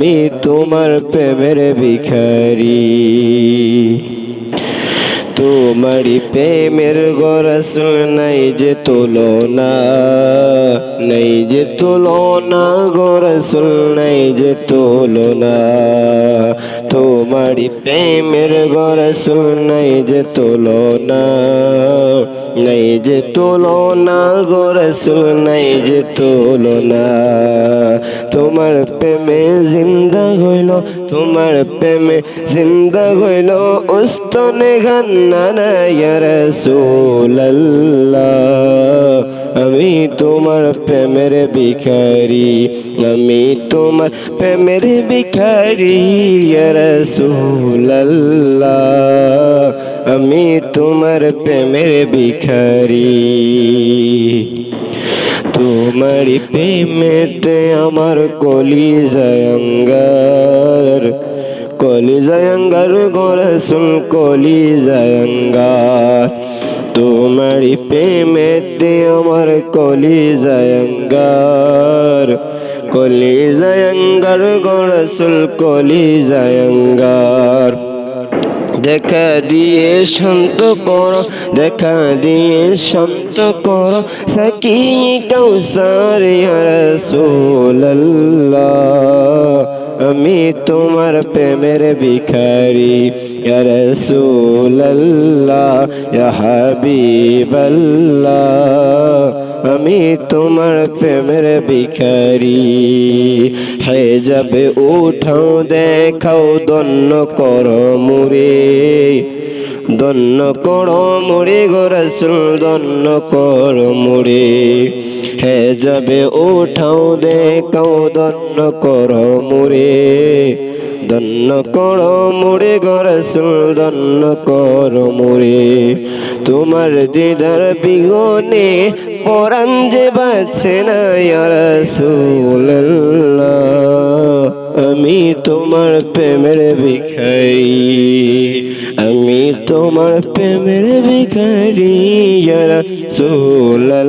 আমি তোমার প্রেমের ভিখারি। তোমারি প্রেমের গরসুল নাই যে তুলনা, নাই যে তুলনা গরসুল নাই যে তুলনা। তোমারি প্রেমের গরসুল নাই যে তুলনা নাই যে তুলনা গরসুল নাই যে তুলনা। তোমার প্রেমে জিন্দা হইল, তোমার প্রেমে জিন্দা হইল উস্তনে গান্না না রসুল্লাহ আমি তোমার প্রেমের ভিখারি, আমি তোমার প্রেমের ভিখারি রসুল্লাহ আমি তোমার প্রেমের ভিখারি। তোমার প্রেমেতে আমার কলি জয়ঙ্গার কলি জয়ঙ্গার গোরসুল কলি জয়ঙ্গার তোমার প্রেমেতে আমার কলি জয়ঙ্গার কলি জয়ঙ্গার গোরসুল কলি জয়ঙ্গার দেখা দিয়ে শান্ত কর দেখা দিয়ে শান্ত কর। সাকি কৌসার রসুল্লাহ আমি তোমার প্রেমের ভিখারি। রসুল্লাহ হাবিবাল্লাহ। আমি তোমার প্রেমের ভিখারি। হে যাবে উঠাও, দেখাও, দন্ন কর মুরে দন্ন কর মুড়ে গোরসুল দন্ন কর মুড়ে। হে যাবে উঠাও দেখাও দন্ন কর মুরে দন্ন কর মুড়ে গরসুল দন্ন কর মুড়ে। তোমার দিদার বিগনে পরাণ যে বাছে না আমি তোমার প্রেমের ভিখারি, আমি তোমার প্রেমের ভিখারি রসুল্লাহ